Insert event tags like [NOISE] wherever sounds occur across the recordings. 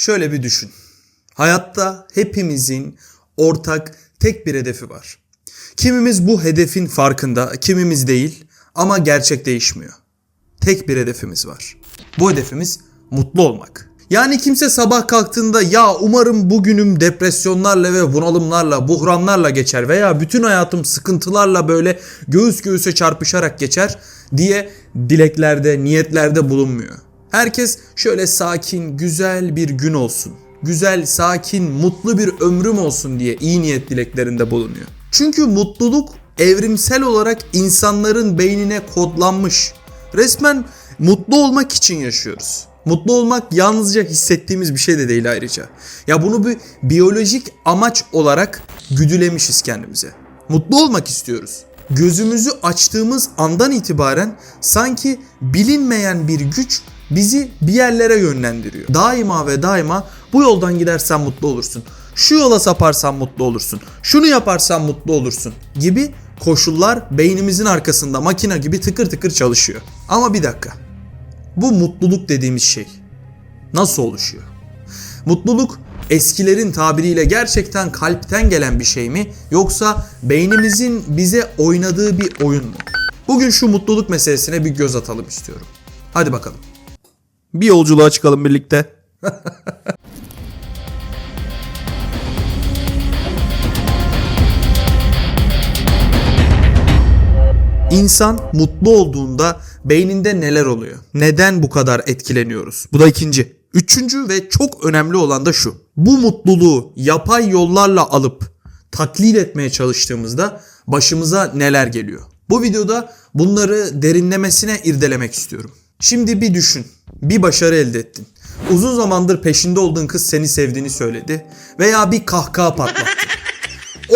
Şöyle bir düşün. Hayatta hepimizin ortak tek bir hedefi var. Kimimiz bu hedefin farkında, kimimiz değil ama gerçek değişmiyor. Tek bir hedefimiz var. Bu hedefimiz mutlu olmak. Yani kimse sabah kalktığında ya umarım bugünüm depresyonlarla ve bunalımlarla, buhranlarla geçer veya bütün hayatım sıkıntılarla böyle göğüs göğüse çarpışarak geçer diye dileklerde, niyetlerde bulunmuyor. Herkes şöyle sakin, güzel bir gün olsun. Güzel, sakin, mutlu bir ömrüm olsun diye iyi niyet dileklerinde bulunuyor. Çünkü mutluluk evrimsel olarak insanların beynine kodlanmış. Resmen mutlu olmak için yaşıyoruz. Mutlu olmak yalnızca hissettiğimiz bir şey de değil ayrıca. Ya bunu bir biyolojik amaç olarak güdülemişiz kendimize. Mutlu olmak istiyoruz. Gözümüzü açtığımız andan itibaren sanki bilinmeyen bir güç bizi bir yerlere yönlendiriyor. Daima ve daima bu yoldan gidersen mutlu olursun. Şu yola saparsan mutlu olursun. Şunu yaparsan mutlu olursun gibi koşullar beynimizin arkasında makine gibi tıkır tıkır çalışıyor. Ama bir dakika. Bu mutluluk dediğimiz şey nasıl oluşuyor? Mutluluk eskilerin tabiriyle gerçekten kalpten gelen bir şey mi yoksa beynimizin bize oynadığı bir oyun mu? Bugün şu mutluluk meselesine bir göz atalım istiyorum. Hadi bakalım. Bir yolculuğa çıkalım birlikte. [LAUGHS] İnsan mutlu olduğunda beyninde neler oluyor? Neden bu kadar etkileniyoruz? Bu da ikinci. Üçüncü ve çok önemli olan da şu. Bu mutluluğu yapay yollarla alıp taklit etmeye çalıştığımızda başımıza neler geliyor? Bu videoda bunları derinlemesine irdelemek istiyorum. Şimdi bir düşün. Bir başarı elde ettin. Uzun zamandır peşinde olduğun kız seni sevdiğini söyledi veya bir kahkaha patlattı. [LAUGHS]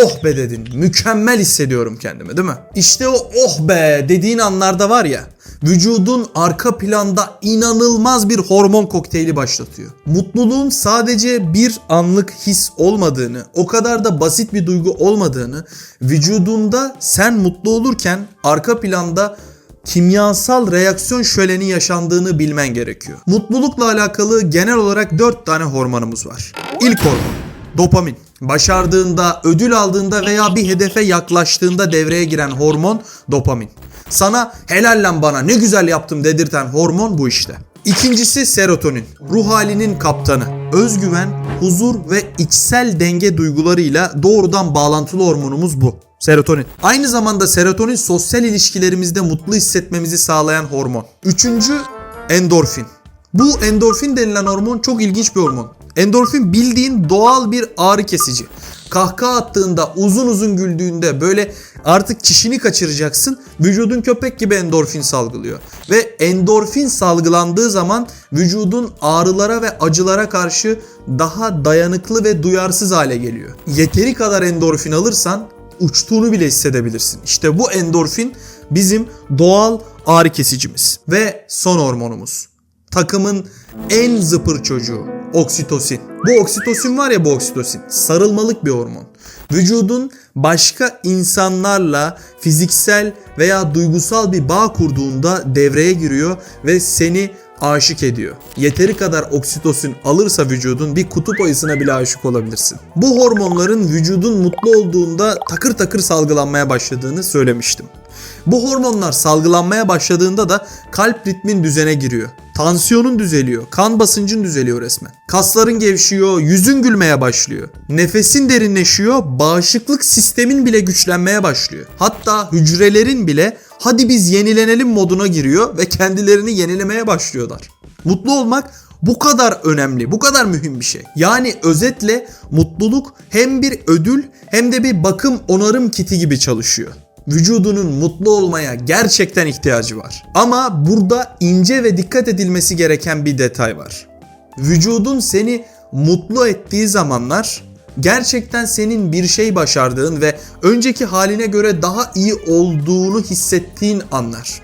Oh be dedin. Mükemmel hissediyorum kendimi değil mi? İşte o oh be dediğin anlarda var ya vücudun arka planda inanılmaz bir hormon kokteyli başlatıyor. Mutluluğun sadece bir anlık his olmadığını, o kadar da basit bir duygu olmadığını, vücudunda sen mutlu olurken arka planda kimyasal reaksiyon şöleni yaşandığını bilmen gerekiyor. Mutlulukla alakalı genel olarak 4 tane hormonumuz var. İlk hormon dopamin. Başardığında, ödül aldığında veya bir hedefe yaklaştığında devreye giren hormon dopamin. Sana helal lan bana ne güzel yaptım dedirten hormon bu işte. İkincisi serotonin. Ruh halinin kaptanı. Özgüven, huzur ve içsel denge duygularıyla doğrudan bağlantılı hormonumuz bu. Serotonin. Aynı zamanda serotonin sosyal ilişkilerimizde mutlu hissetmemizi sağlayan hormon. Üçüncü endorfin. Bu endorfin denilen hormon çok ilginç bir hormon. Endorfin bildiğin doğal bir ağrı kesici. Kahkaha attığında, uzun uzun güldüğünde böyle artık çişini kaçıracaksın. Vücudun köpek gibi endorfin salgılıyor. Ve endorfin salgılandığı zaman vücudun ağrılara ve acılara karşı daha dayanıklı ve duyarsız hale geliyor. Yeteri kadar endorfin alırsan uçtuğunu bile hissedebilirsin. İşte bu endorfin bizim doğal ağrı kesicimiz ve son hormonumuz. Takımın en zıpır çocuğu oksitosin. Bu oksitosin var ya bu oksitosin sarılmalık bir hormon. Vücudun başka insanlarla fiziksel veya duygusal bir bağ kurduğunda devreye giriyor ve seni aşık ediyor. Yeteri kadar oksitosin alırsa vücudun bir kutup ayısına bile aşık olabilirsin. Bu hormonların vücudun mutlu olduğunda takır takır salgılanmaya başladığını söylemiştim. Bu hormonlar salgılanmaya başladığında da kalp ritmin düzene giriyor. Tansiyonun düzeliyor, kan basıncın düzeliyor resmen. Kasların gevşiyor, yüzün gülmeye başlıyor. Nefesin derinleşiyor, bağışıklık sistemin bile güçlenmeye başlıyor. Hatta hücrelerin bile hadi biz yenilenelim moduna giriyor ve kendilerini yenilemeye başlıyorlar. Mutlu olmak bu kadar önemli, bu kadar mühim bir şey. Yani özetle mutluluk hem bir ödül hem de bir bakım onarım kiti gibi çalışıyor vücudunun mutlu olmaya gerçekten ihtiyacı var. Ama burada ince ve dikkat edilmesi gereken bir detay var. Vücudun seni mutlu ettiği zamanlar gerçekten senin bir şey başardığın ve önceki haline göre daha iyi olduğunu hissettiğin anlar.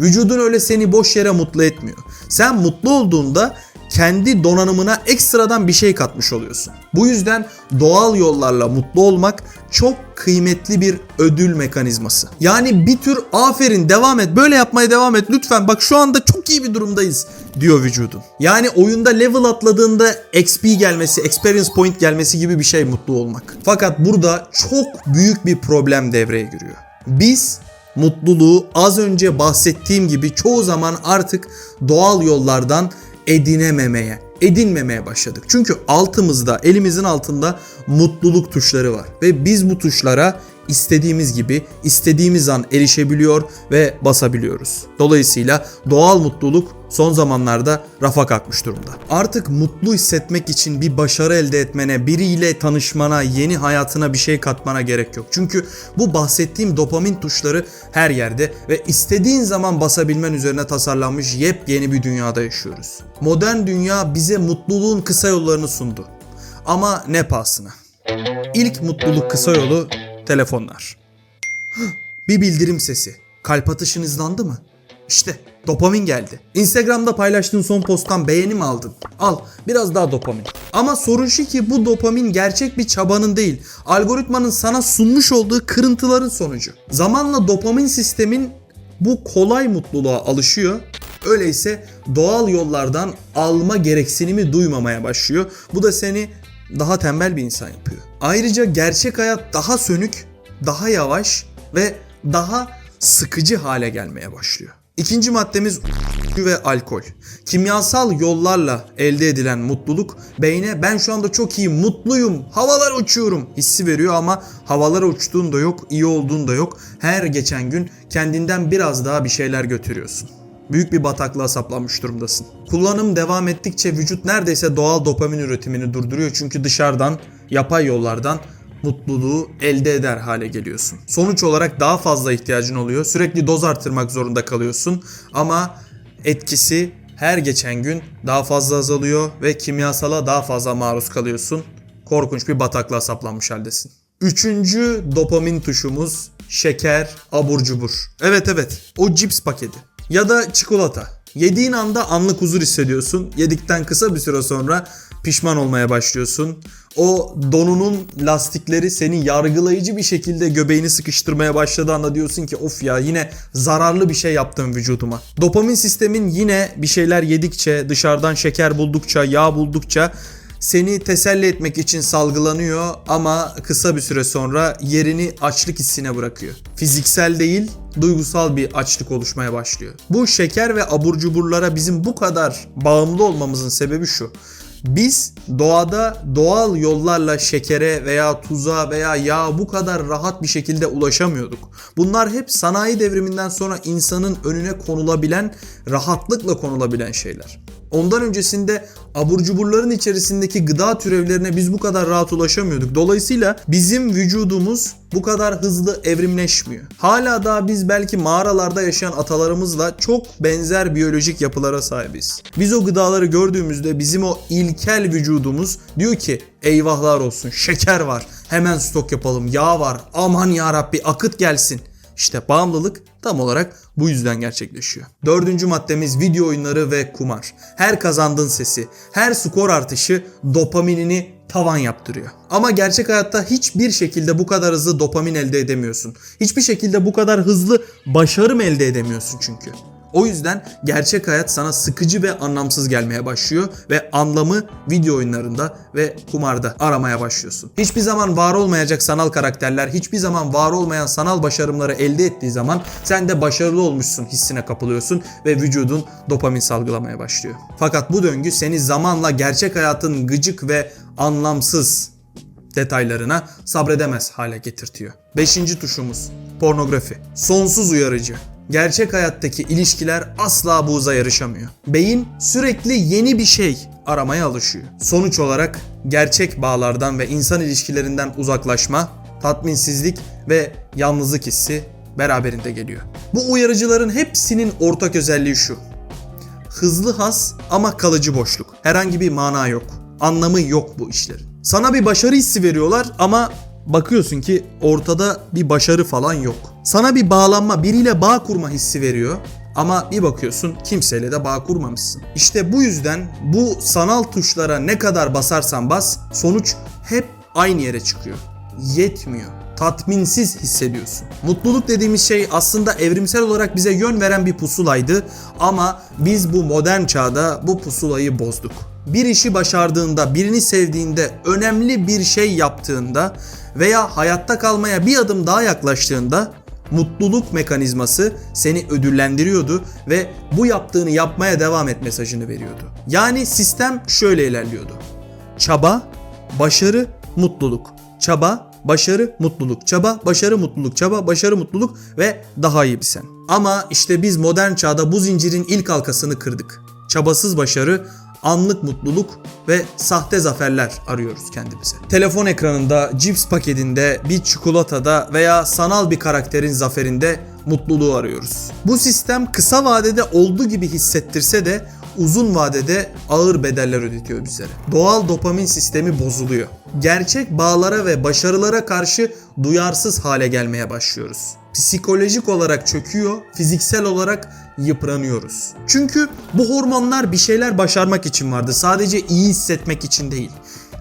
Vücudun öyle seni boş yere mutlu etmiyor. Sen mutlu olduğunda kendi donanımına ekstradan bir şey katmış oluyorsun. Bu yüzden doğal yollarla mutlu olmak çok kıymetli bir ödül mekanizması. Yani bir tür aferin devam et böyle yapmaya devam et lütfen bak şu anda çok iyi bir durumdayız diyor vücudun. Yani oyunda level atladığında XP gelmesi, experience point gelmesi gibi bir şey mutlu olmak. Fakat burada çok büyük bir problem devreye giriyor. Biz mutluluğu az önce bahsettiğim gibi çoğu zaman artık doğal yollardan edinememeye, edinmemeye başladık. Çünkü altımızda, elimizin altında mutluluk tuşları var ve biz bu tuşlara istediğimiz gibi, istediğimiz an erişebiliyor ve basabiliyoruz. Dolayısıyla doğal mutluluk son zamanlarda rafa kalkmış durumda. Artık mutlu hissetmek için bir başarı elde etmene, biriyle tanışmana, yeni hayatına bir şey katmana gerek yok. Çünkü bu bahsettiğim dopamin tuşları her yerde ve istediğin zaman basabilmen üzerine tasarlanmış yepyeni bir dünyada yaşıyoruz. Modern dünya bize mutluluğun kısa yollarını sundu. Ama ne pahasına? İlk mutluluk kısa yolu telefonlar. [GASPS] Bir bildirim sesi. Kalp atışın hızlandı mı? İşte dopamin geldi. Instagram'da paylaştığın son posttan beğeni mi aldın? Al biraz daha dopamin. Ama sorun şu ki bu dopamin gerçek bir çabanın değil. Algoritmanın sana sunmuş olduğu kırıntıların sonucu. Zamanla dopamin sistemin bu kolay mutluluğa alışıyor. Öyleyse doğal yollardan alma gereksinimi duymamaya başlıyor. Bu da seni daha tembel bir insan yapıyor. Ayrıca gerçek hayat daha sönük, daha yavaş ve daha sıkıcı hale gelmeye başlıyor. İkinci maddemiz [LAUGHS] ve alkol. Kimyasal yollarla elde edilen mutluluk beyne ben şu anda çok iyi, mutluyum, havalara uçuyorum hissi veriyor ama havalara uçtuğun da yok, iyi olduğun da yok. Her geçen gün kendinden biraz daha bir şeyler götürüyorsun büyük bir bataklığa saplanmış durumdasın. Kullanım devam ettikçe vücut neredeyse doğal dopamin üretimini durduruyor çünkü dışarıdan, yapay yollardan mutluluğu elde eder hale geliyorsun. Sonuç olarak daha fazla ihtiyacın oluyor. Sürekli doz artırmak zorunda kalıyorsun ama etkisi her geçen gün daha fazla azalıyor ve kimyasala daha fazla maruz kalıyorsun. Korkunç bir bataklığa saplanmış haldesin. Üçüncü dopamin tuşumuz şeker, abur cubur. Evet evet o cips paketi ya da çikolata. Yediğin anda anlık huzur hissediyorsun. Yedikten kısa bir süre sonra pişman olmaya başlıyorsun. O donunun lastikleri seni yargılayıcı bir şekilde göbeğini sıkıştırmaya başladığı anda diyorsun ki of ya yine zararlı bir şey yaptım vücuduma. Dopamin sistemin yine bir şeyler yedikçe, dışarıdan şeker buldukça, yağ buldukça seni teselli etmek için salgılanıyor ama kısa bir süre sonra yerini açlık hissine bırakıyor. Fiziksel değil, duygusal bir açlık oluşmaya başlıyor. Bu şeker ve abur cuburlara bizim bu kadar bağımlı olmamızın sebebi şu. Biz doğada doğal yollarla şekere veya tuza veya yağa bu kadar rahat bir şekilde ulaşamıyorduk. Bunlar hep sanayi devriminden sonra insanın önüne konulabilen, rahatlıkla konulabilen şeyler. Ondan öncesinde abur cuburların içerisindeki gıda türevlerine biz bu kadar rahat ulaşamıyorduk. Dolayısıyla bizim vücudumuz bu kadar hızlı evrimleşmiyor. Hala daha biz belki mağaralarda yaşayan atalarımızla çok benzer biyolojik yapılara sahibiz. Biz o gıdaları gördüğümüzde bizim o ilkel vücudumuz diyor ki eyvahlar olsun şeker var hemen stok yapalım yağ var aman ya Rabbi akıt gelsin. İşte bağımlılık tam olarak bu yüzden gerçekleşiyor. Dördüncü maddemiz video oyunları ve kumar. Her kazandığın sesi, her skor artışı dopaminini tavan yaptırıyor. Ama gerçek hayatta hiçbir şekilde bu kadar hızlı dopamin elde edemiyorsun. Hiçbir şekilde bu kadar hızlı başarım elde edemiyorsun çünkü. O yüzden gerçek hayat sana sıkıcı ve anlamsız gelmeye başlıyor ve anlamı video oyunlarında ve kumarda aramaya başlıyorsun. Hiçbir zaman var olmayacak sanal karakterler, hiçbir zaman var olmayan sanal başarımları elde ettiği zaman sen de başarılı olmuşsun hissine kapılıyorsun ve vücudun dopamin salgılamaya başlıyor. Fakat bu döngü seni zamanla gerçek hayatın gıcık ve anlamsız detaylarına sabredemez hale getirtiyor. Beşinci tuşumuz pornografi. Sonsuz uyarıcı. Gerçek hayattaki ilişkiler asla bu hıza yarışamıyor. Beyin sürekli yeni bir şey aramaya alışıyor. Sonuç olarak gerçek bağlardan ve insan ilişkilerinden uzaklaşma, tatminsizlik ve yalnızlık hissi beraberinde geliyor. Bu uyarıcıların hepsinin ortak özelliği şu. Hızlı has ama kalıcı boşluk. Herhangi bir mana yok. Anlamı yok bu işlerin. Sana bir başarı hissi veriyorlar ama bakıyorsun ki ortada bir başarı falan yok. Sana bir bağlanma, biriyle bağ kurma hissi veriyor ama bir bakıyorsun kimseyle de bağ kurmamışsın. İşte bu yüzden bu sanal tuşlara ne kadar basarsan bas sonuç hep aynı yere çıkıyor. Yetmiyor. tatminsiz hissediyorsun. Mutluluk dediğimiz şey aslında evrimsel olarak bize yön veren bir pusulaydı ama biz bu modern çağda bu pusulayı bozduk. Bir işi başardığında, birini sevdiğinde, önemli bir şey yaptığında veya hayatta kalmaya bir adım daha yaklaştığında mutluluk mekanizması seni ödüllendiriyordu ve bu yaptığını yapmaya devam et mesajını veriyordu. Yani sistem şöyle ilerliyordu. Çaba, başarı, mutluluk. Çaba, başarı, mutluluk. Çaba, başarı, mutluluk. Çaba, başarı, mutluluk ve daha iyi bir sen. Ama işte biz modern çağda bu zincirin ilk halkasını kırdık. Çabasız başarı, anlık mutluluk ve sahte zaferler arıyoruz kendimize. Telefon ekranında, cips paketinde, bir çikolatada veya sanal bir karakterin zaferinde mutluluğu arıyoruz. Bu sistem kısa vadede olduğu gibi hissettirse de uzun vadede ağır bedeller ödetiyor bizlere. Doğal dopamin sistemi bozuluyor. Gerçek bağlara ve başarılara karşı duyarsız hale gelmeye başlıyoruz. Psikolojik olarak çöküyor, fiziksel olarak yıpranıyoruz. Çünkü bu hormonlar bir şeyler başarmak için vardı. Sadece iyi hissetmek için değil.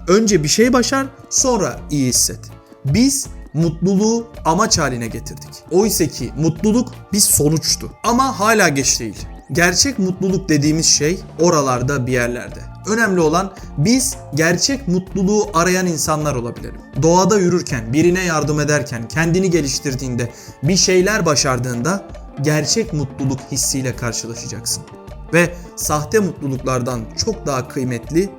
Önce bir şey başar, sonra iyi hisset. Biz mutluluğu amaç haline getirdik. Oysa ki mutluluk bir sonuçtu. Ama hala geç değil. Gerçek mutluluk dediğimiz şey oralarda bir yerlerde. Önemli olan biz gerçek mutluluğu arayan insanlar olabilelim. Doğada yürürken, birine yardım ederken, kendini geliştirdiğinde, bir şeyler başardığında gerçek mutluluk hissiyle karşılaşacaksın. Ve sahte mutluluklardan çok daha kıymetli,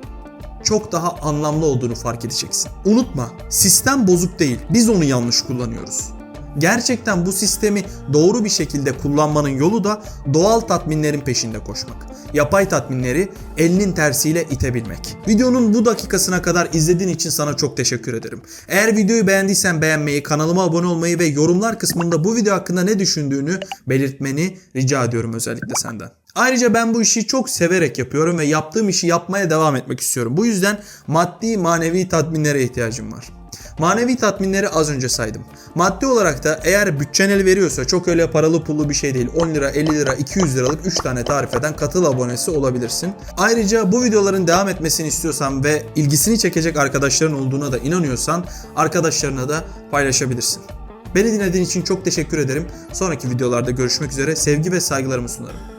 çok daha anlamlı olduğunu fark edeceksin. Unutma, sistem bozuk değil. Biz onu yanlış kullanıyoruz. Gerçekten bu sistemi doğru bir şekilde kullanmanın yolu da doğal tatminlerin peşinde koşmak. Yapay tatminleri elinin tersiyle itebilmek. Videonun bu dakikasına kadar izlediğin için sana çok teşekkür ederim. Eğer videoyu beğendiysen beğenmeyi, kanalıma abone olmayı ve yorumlar kısmında bu video hakkında ne düşündüğünü belirtmeni rica ediyorum özellikle senden. Ayrıca ben bu işi çok severek yapıyorum ve yaptığım işi yapmaya devam etmek istiyorum. Bu yüzden maddi manevi tatminlere ihtiyacım var. Manevi tatminleri az önce saydım. Maddi olarak da eğer bütçen el veriyorsa çok öyle paralı pullu bir şey değil. 10 lira, 50 lira, 200 liralık 3 tane tarif eden katıl abonesi olabilirsin. Ayrıca bu videoların devam etmesini istiyorsan ve ilgisini çekecek arkadaşların olduğuna da inanıyorsan arkadaşlarına da paylaşabilirsin. Beni dinlediğin için çok teşekkür ederim. Sonraki videolarda görüşmek üzere. Sevgi ve saygılarımı sunarım.